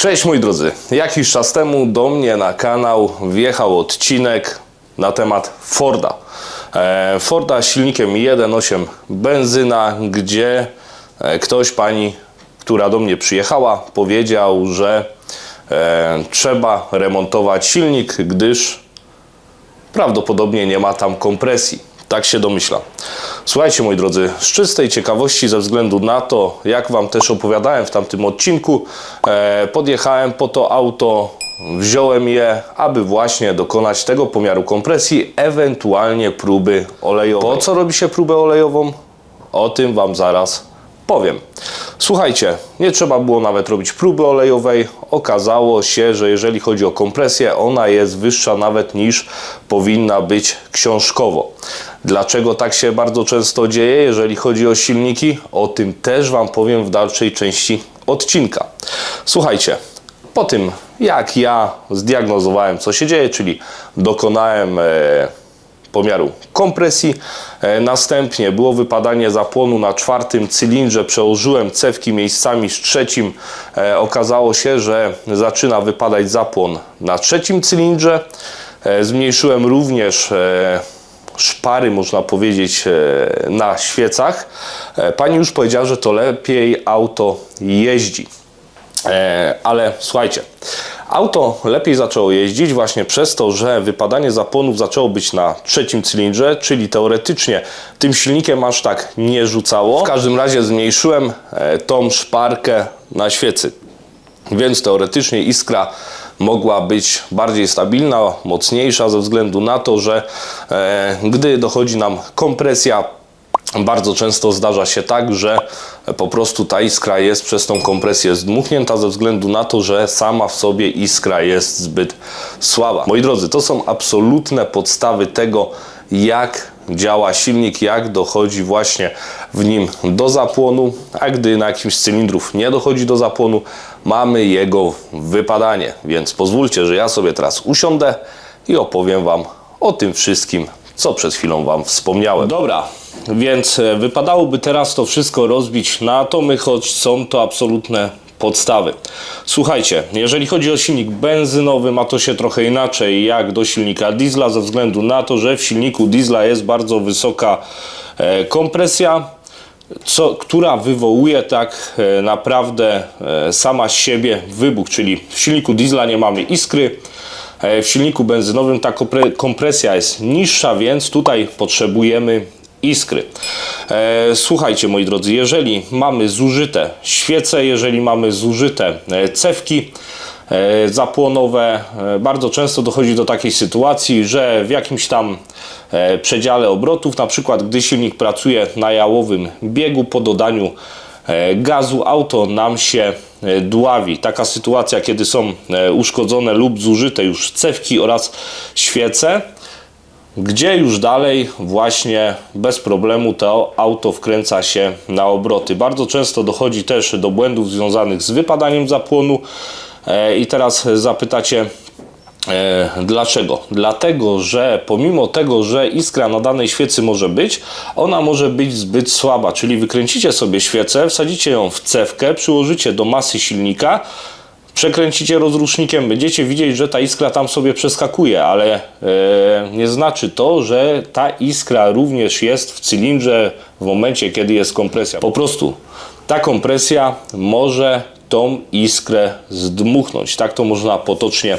Cześć moi drodzy. Jakiś czas temu do mnie na kanał wjechał odcinek na temat Forda. E, Forda silnikiem 1.8 benzyna, gdzie e, ktoś, pani, która do mnie przyjechała, powiedział, że e, trzeba remontować silnik, gdyż prawdopodobnie nie ma tam kompresji. Tak się domyślam. Słuchajcie, moi drodzy, z czystej ciekawości, ze względu na to, jak Wam też opowiadałem w tamtym odcinku, e, podjechałem po to auto, wziąłem je, aby właśnie dokonać tego pomiaru kompresji, ewentualnie próby olejowej. Po co robi się próbę olejową? O tym Wam zaraz powiem. Słuchajcie, nie trzeba było nawet robić próby olejowej. Okazało się, że jeżeli chodzi o kompresję, ona jest wyższa nawet niż powinna być książkowo. Dlaczego tak się bardzo często dzieje, jeżeli chodzi o silniki? O tym też Wam powiem w dalszej części odcinka. Słuchajcie, po tym jak ja zdiagnozowałem, co się dzieje, czyli dokonałem. E, pomiaru kompresji. E, Następnie było wypadanie zapłonu na czwartym cylindrze. Przełożyłem cewki miejscami z trzecim. E, Okazało się, że zaczyna wypadać zapłon na trzecim cylindrze. E, Zmniejszyłem również szpary, można powiedzieć, na świecach. Pani już powiedziała, że to lepiej auto jeździ. Ale słuchajcie, auto lepiej zaczęło jeździć właśnie przez to, że wypadanie zapłonów zaczęło być na trzecim cylindrze, czyli teoretycznie tym silnikiem aż tak nie rzucało. W każdym razie zmniejszyłem e, tą szparkę na świecy, więc teoretycznie iskra mogła być bardziej stabilna, mocniejsza ze względu na to, że e, gdy dochodzi nam kompresja bardzo często zdarza się tak, że po prostu ta iskra jest przez tą kompresję zdmuchnięta ze względu na to, że sama w sobie iskra jest zbyt słaba. Moi drodzy, to są absolutne podstawy tego, jak działa silnik, jak dochodzi właśnie w nim do zapłonu, a gdy na jakimś cylindrów nie dochodzi do zapłonu, mamy jego wypadanie. Więc pozwólcie, że ja sobie teraz usiądę i opowiem Wam o tym wszystkim, co przed chwilą Wam wspomniałem. Dobra, więc e, wypadałoby teraz to wszystko rozbić na atomy, choć są to absolutne podstawy. Słuchajcie, jeżeli chodzi o silnik benzynowy, ma to się trochę inaczej jak do silnika diesla, ze względu na to, że w silniku diesla jest bardzo wysoka e, kompresja, co, która wywołuje tak e, naprawdę sama z siebie wybuch, czyli w silniku diesla nie mamy iskry, w silniku benzynowym ta kompre- kompresja jest niższa, więc tutaj potrzebujemy iskry. E, słuchajcie moi drodzy, jeżeli mamy zużyte świece, jeżeli mamy zużyte e, cewki, e, zapłonowe. Bardzo często dochodzi do takiej sytuacji, że w jakimś tam przedziale obrotów, na przykład gdy silnik pracuje na jałowym biegu po dodaniu gazu, auto nam się dławi. Taka sytuacja, kiedy są uszkodzone lub zużyte już cewki oraz świece, gdzie już dalej właśnie bez problemu to auto wkręca się na obroty. Bardzo często dochodzi też do błędów związanych z wypadaniem zapłonu E, i teraz zapytacie e, dlaczego? Dlatego, że pomimo tego, że iskra na danej świecy może być, ona może być zbyt słaba, czyli wykręcicie sobie świecę, wsadzicie ją w cewkę, przyłożycie do masy silnika, przekręcicie rozrusznikiem, będziecie widzieć, że ta iskra tam sobie przeskakuje, ale e, nie znaczy to, że ta iskra również jest w cylindrze w momencie, kiedy jest kompresja. Po prostu ta kompresja może tą iskrę zdmuchnąć. Tak to można potocznie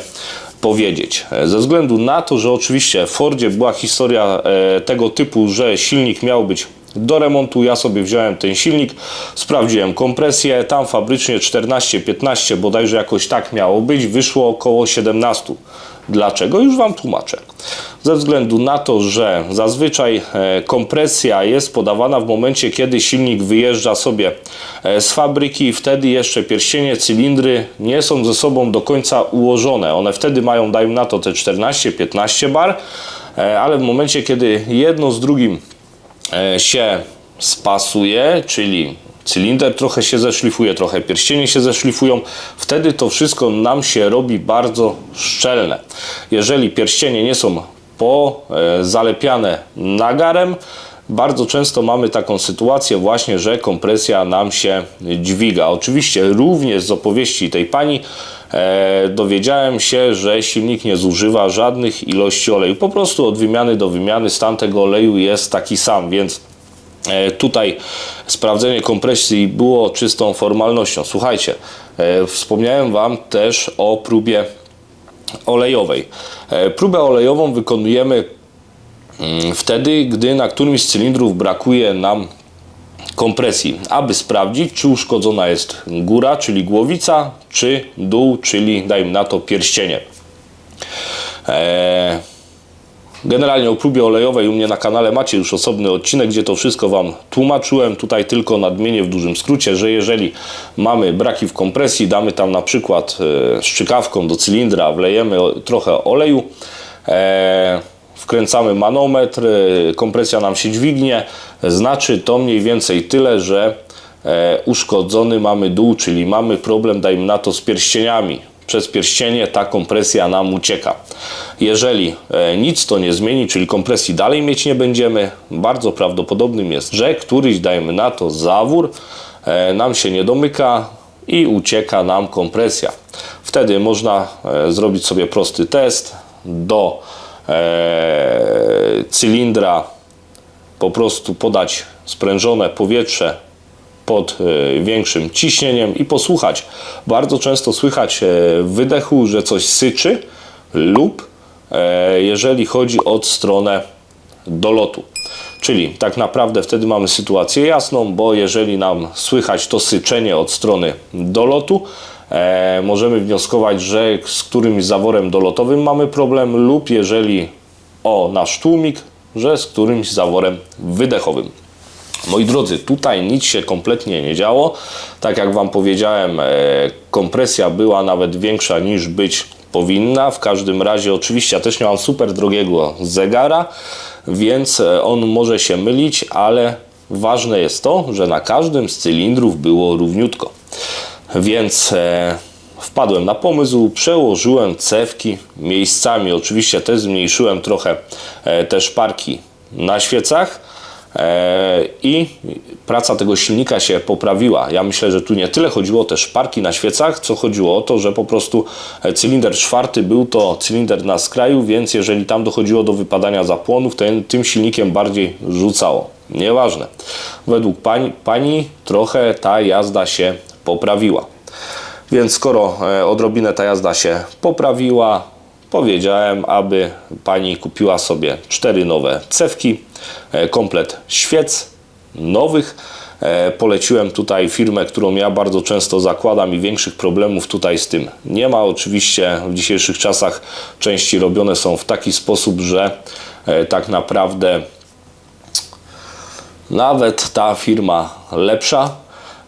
powiedzieć. E, Ze względu na to, że oczywiście w Fordzie była historia e, tego typu, że silnik miał być do remontu, ja sobie wziąłem ten silnik, sprawdziłem kompresję, tam fabrycznie 14-15 bodajże jakoś tak miało być, wyszło około 17. Dlaczego? Już Wam tłumaczę. Ze względu na to, że zazwyczaj e, kompresja jest podawana w momencie, kiedy silnik wyjeżdża sobie e, z fabryki, wtedy jeszcze pierścienie, cylindry nie są ze sobą do końca ułożone. One wtedy mają, dajmy na to, te 14-15 bar, e, ale w momencie, kiedy jedno z drugim się spasuje, czyli cylinder trochę się zeszlifuje, trochę pierścienie się zeszlifują, wtedy to wszystko nam się robi bardzo szczelne. Jeżeli pierścienie nie są po e, zalepiane nagarem, bardzo często mamy taką sytuację właśnie, że kompresja nam się dźwiga. Oczywiście również z opowieści tej pani e, dowiedziałem się, że silnik nie zużywa żadnych ilości oleju. Po prostu od wymiany do wymiany stan tego oleju jest taki sam, więc e, tutaj sprawdzenie kompresji było czystą formalnością. Słuchajcie, e, wspomniałem Wam też o próbie olejowej. E, Próbę olejową wykonujemy mm, wtedy, gdy na którymś z cylindrów brakuje nam kompresji, aby sprawdzić, czy uszkodzona jest góra, czyli głowica, czy dół, czyli dajmy na to pierścienie. Eee, Generalnie o próbie olejowej u mnie na kanale macie już osobny odcinek, gdzie to wszystko Wam tłumaczyłem. Tutaj tylko nadmienię w dużym skrócie, że jeżeli mamy braki w kompresji, damy tam na przykład e, szczykawką do cylindra, wlejemy trochę oleju, e, wkręcamy manometr, e, kompresja nam się dźwignie, znaczy to mniej więcej tyle, że uszkodzony mamy dół, czyli mamy problem, dajmy na to, z pierścieniami przez pierścienie ta kompresja nam ucieka. Jeżeli e, nic to nie zmieni, czyli kompresji dalej mieć nie będziemy, bardzo prawdopodobnym jest, że któryś, dajmy na to, zawór e, nam się nie domyka i ucieka nam kompresja. Wtedy można e, zrobić sobie prosty test do e, cylindra po prostu podać sprężone powietrze pod e, większym ciśnieniem i posłuchać. Bardzo często słychać e, w wydechu, że coś syczy lub e, jeżeli chodzi o stronę dolotu. Czyli tak naprawdę wtedy mamy sytuację jasną, bo jeżeli nam słychać to syczenie od strony dolotu, e, możemy wnioskować, że z którymś zaworem dolotowym mamy problem lub jeżeli o nasz tłumik, że z którymś zaworem wydechowym. Moi drodzy, tutaj nic się kompletnie nie działo. Tak jak Wam powiedziałem, e, kompresja była nawet większa niż być powinna. W każdym razie, oczywiście, ja też nie mam super drogiego zegara, więc e, on może się mylić, ale ważne jest to, że na każdym z cylindrów było równiutko. Więc e, wpadłem na pomysł, przełożyłem cewki miejscami. Oczywiście też zmniejszyłem trochę te szparki na świecach. E, I praca tego silnika się poprawiła. Ja myślę, że tu nie tyle chodziło o te szparki na świecach, co chodziło o to, że po prostu e, cylinder czwarty był to cylinder na skraju, więc jeżeli tam dochodziło do wypadania zapłonów, to tym silnikiem bardziej rzucało. Nieważne. Według pani, pani trochę ta jazda się poprawiła. Więc skoro e, odrobinę ta jazda się poprawiła, powiedziałem, aby pani kupiła sobie cztery nowe cewki, e, komplet świec nowych. E, Poleciłem tutaj firmę, którą ja bardzo często zakładam i większych problemów tutaj z tym nie ma. Oczywiście w dzisiejszych czasach części robione są w taki sposób, że e, tak naprawdę nawet ta firma lepsza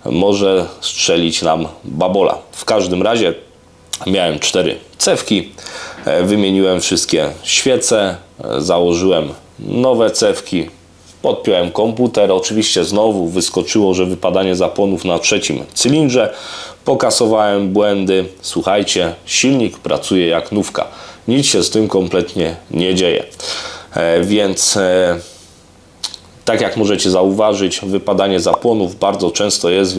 może strzelić nam babola. W każdym razie miałem cztery cewki, e, wymieniłem wszystkie świece, e, założyłem nowe cewki, podpiąłem komputer. Oczywiście znowu wyskoczyło, że wypadanie zapłonów na trzecim cylindrze. Pokasowałem błędy. Słuchajcie, silnik pracuje jak nówka. Nic się z tym kompletnie nie dzieje. E, Więc tak jak możecie zauważyć, wypadanie zapłonów bardzo często jest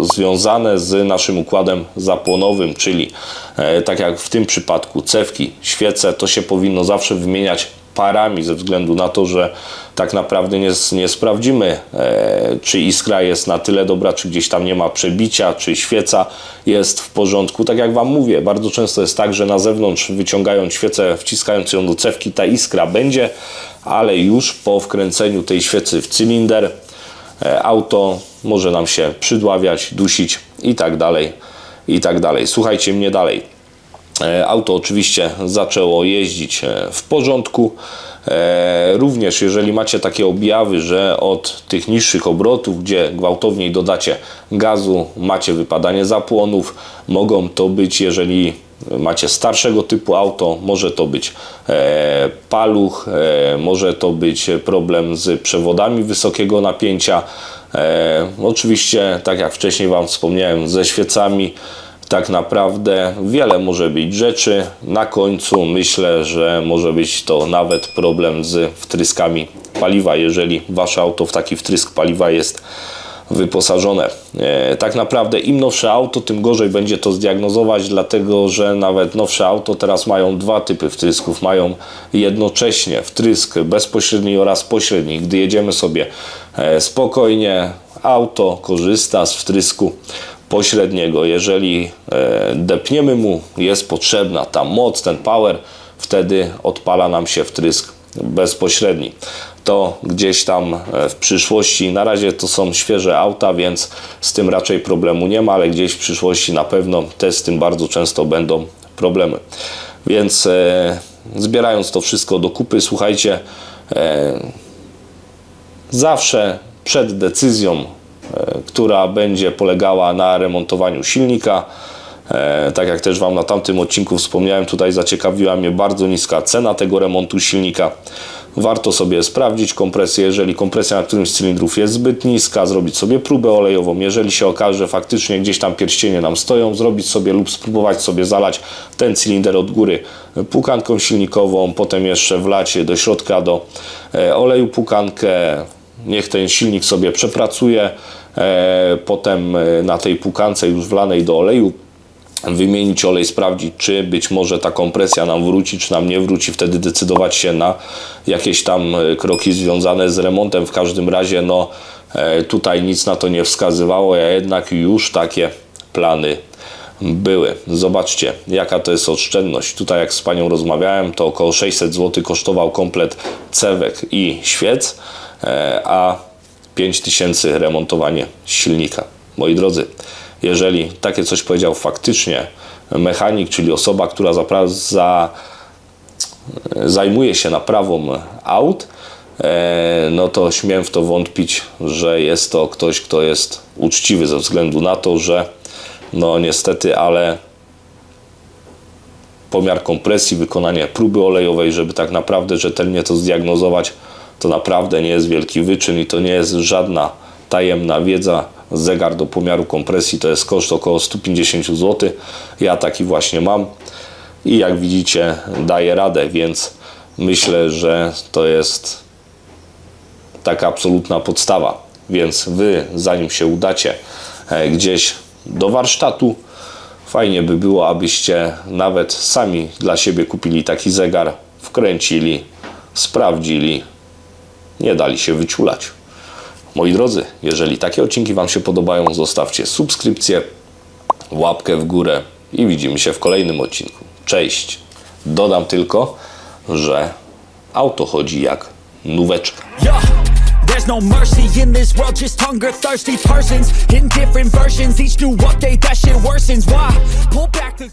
związane z naszym układem zapłonowym, czyli e, tak jak w tym przypadku cewki, świece, to się powinno zawsze wymieniać parami ze względu na to, że tak naprawdę nie, nie sprawdzimy, e, czy iskra jest na tyle dobra, czy gdzieś tam nie ma przebicia, czy świeca jest w porządku. Tak jak Wam mówię, bardzo często jest tak, że na zewnątrz wyciągając świecę, wciskając ją do cewki, ta iskra będzie, ale już po wkręceniu tej świecy w cylinder e, auto może nam się przydławiać, dusić i tak dalej, i tak dalej. Słuchajcie mnie dalej. E, Auto oczywiście zaczęło jeździć e, w porządku. E, Również jeżeli macie takie objawy, że od tych niższych obrotów, gdzie gwałtowniej dodacie gazu, macie wypadanie zapłonów, mogą to być, jeżeli macie starszego typu auto, może to być paluch, może to być problem z przewodami wysokiego napięcia. Oczywiście, tak jak wcześniej Wam wspomniałem, ze świecami tak naprawdę wiele może być rzeczy. Na końcu myślę, że może być to nawet problem z wtryskami paliwa, jeżeli wasze auto w taki wtrysk paliwa jest wyposażone. E, tak naprawdę im nowsze auto, tym gorzej będzie to zdiagnozować, dlatego że nawet nowsze auto teraz mają dwa typy wtrysków. Mają jednocześnie wtrysk bezpośredni oraz pośredni. Gdy jedziemy sobie e, spokojnie, auto korzysta z wtrysku pośredniego. Jeżeli e, depniemy mu, jest potrzebna ta moc, ten power, wtedy odpala nam się wtrysk bezpośredni. To gdzieś tam e, w przyszłości, na razie to są świeże auta, więc z tym raczej problemu nie ma, ale gdzieś w przyszłości na pewno też z tym bardzo często będą problemy. Więc e, zbierając to wszystko do kupy, słuchajcie, e, zawsze przed decyzją, która będzie polegała na remontowaniu silnika, e, tak jak też Wam na tamtym odcinku wspomniałem, tutaj zaciekawiła mnie bardzo niska cena tego remontu silnika. Warto sobie sprawdzić kompresję, jeżeli kompresja na którymś z cylindrów jest zbyt niska, zrobić sobie próbę olejową. Jeżeli się okaże, że faktycznie gdzieś tam pierścienie nam stoją, zrobić sobie lub spróbować sobie zalać ten cylinder od góry pukanką silnikową, potem jeszcze wlać do środka do e, oleju pukankę, niech ten silnik sobie przepracuje, e, potem e, na tej pukance już wlanej do oleju wymienić olej, sprawdzić, czy być może ta kompresja nam wróci, czy nam nie wróci, wtedy decydować się na jakieś tam e, kroki związane z remontem. W każdym razie, no tutaj nic na to nie wskazywało, a jednak już takie plany były. Zobaczcie, jaka to jest oszczędność. Tutaj jak z Panią rozmawiałem, to około 600 zł kosztował komplet cewek i świec, e, a 5000 remontowanie silnika. Moi drodzy, jeżeli takie coś powiedział faktycznie mechanik, czyli osoba, która zapra- za, zajmuje się naprawą aut, e, no to śmiem w to wątpić, że jest to ktoś, kto jest uczciwy ze względu na to, że no niestety, ale pomiar kompresji, wykonanie próby olejowej, żeby tak naprawdę rzetelnie to zdiagnozować, to naprawdę nie jest wielki wyczyn i to nie jest żadna tajemna wiedza. Zegar do pomiaru kompresji to jest koszt około 150 zł. Ja taki właśnie mam i jak widzicie daję radę, więc myślę, że to jest taka absolutna podstawa. Więc wy, zanim się udacie e, gdzieś do warsztatu, fajnie by było, abyście nawet sami dla siebie kupili taki zegar, wkręcili, sprawdzili, nie dali się wyczulać. Moi drodzy, jeżeli takie odcinki Wam się podobają, zostawcie subskrypcję, łapkę w górę i widzimy się w kolejnym odcinku. Cześć! Dodam tylko, że auto chodzi jak nóweczka. there's no mercy in this world Just hunger-thirsty persons In different versions Each new update that shit worsens Why? Pull back the